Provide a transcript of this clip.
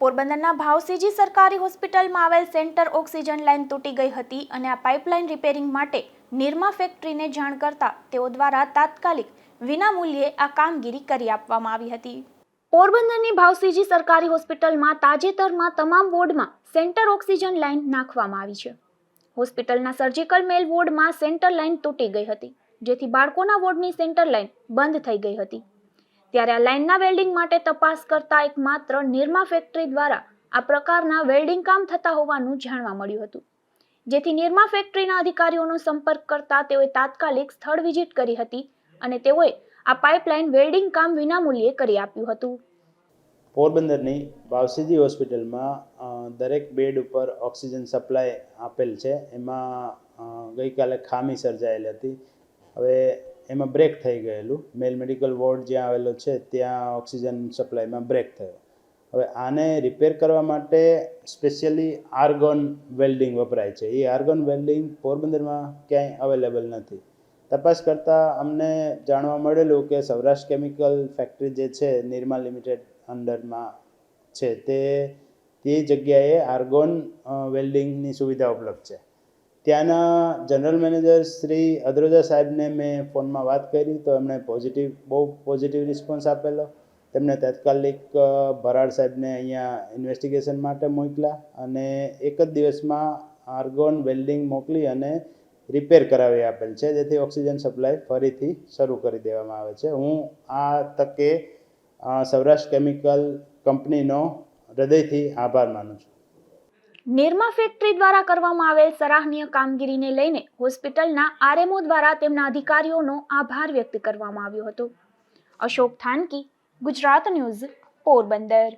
પોરબંદરના ભાવસીજી સરકારી હોસ્પિટલમાં આવેલ સેન્ટર ઓક્સિજન લાઇન તૂટી ગઈ હતી અને આ પાઇપલાઇન રિપેરિંગ માટે નિરમા ફેક્ટરીને જાણ કરતા તેઓ દ્વારા તાત્કાલિક વિનામૂલ્યે આ કામગીરી કરી આપવામાં આવી હતી. પોરબંદરની ભાવસીજી સરકારી હોસ્પિટલમાં તાજેતરમાં તમામ વોર્ડમાં સેન્ટર ઓક્સિજન લાઇન નાખવામાં આવી છે. હોસ્પિટલના સર્જિકલ મેલ વોર્ડમાં સેન્ટર લાઇન તૂટી ગઈ હતી, જેથી બાળકોના વોર્ડની સેન્ટર લાઇન બંધ થઈ ગઈ હતી. ત્યારે આ લાઇનના વેલ્ડિંગ માટે તપાસ કરતા એકમાત્ર નિરમા ફેક્ટરી દ્વારા આ પ્રકારના વેલ્ડિંગ કામ થતા હોવાનું જાણવા મળ્યું હતું. જેથી નિરમા ફેક્ટરીના અધિકારીઓનો સંપર્ક કરતા તેઓએ તાત્કાલિક સ્થળ વિઝિટ કરી હતી અને તેઓએ આ પાઇપલાઇન વેલ્ડિંગ કામ વિનામૂલ્યે કરી આપ્યું હતું. પોરબંદરની વાવસીજી હોસ્પિટલમાં દરેક બેડ ઉપર ઓક્સિજન સપ્લાય આપેલ છે. એમાં ગઈકાલે ખામી સર્જાયેલી હતી. હવે એમાં બ્રેક થઈ ગયેલું. મેલ મેડિકલ વોર્ડ જ્યાં આવેલો છે, ત્યાં ઓક્સિજન સપ્લાયમાં બ્રેક થયો. હવે આને રિપેર કરવા માટે સ્પેશિયલી આર્ગોન વેલ્ડિંગ વપરાય છે. એ આર્ગોન વેલ્ડિંગ પોરબંદરમાં ક્યાંય અવેલેબલ નથી. તપાસ કરતાં અમને જાણવા મળેલું કે સૌરાષ્ટ્ર કેમિકલ ફેક્ટરી જે છે નિર્મા લિમિટેડ અંડરમાં છે, તે તે જગ્યાએ આર્ગોન વેલ્ડિંગની સુવિધા ઉપલબ્ધ છે. ત્યાંના જનરલ મેનેજર શ્રી અદ્રોજા સાહેબને મેં ફોનમાં વાત કરી, તો એમણે પોઝિટિવ બહુ પોઝિટિવ રિસ્પોન્સ આપેલો. તેમણે તાત્કાલિક ભરાડ સાહેબને અહીંયા ઇન્વેસ્ટિગેશન માટે મોકલ્યા અને એક જ દિવસમાં આર્ગોન વેલ્ડિંગ મોકલી અને રિપેર કરાવી આપેલ છે. જેથી ઓક્સિજન સપ્લાય ફરીથી શરૂ કરી દેવામાં આવે છે. હું આ તકે સૌરાષ્ટ્ર કેમિકલ કંપનીનો હૃદયથી આભાર માનું છું. નિરમા ફેક્ટરી દ્વારા કરવામાં આવેલ સરાહનીય કામગીરીને લઈને હોસ્પિટલના આરએમઓ દ્વારા તેમના અધિકારીઓનો આભાર વ્યક્ત કરવામાં આવ્યો હતો. અશોક થાનકી, ગુજરાત ન્યૂઝ, પોરબંદર.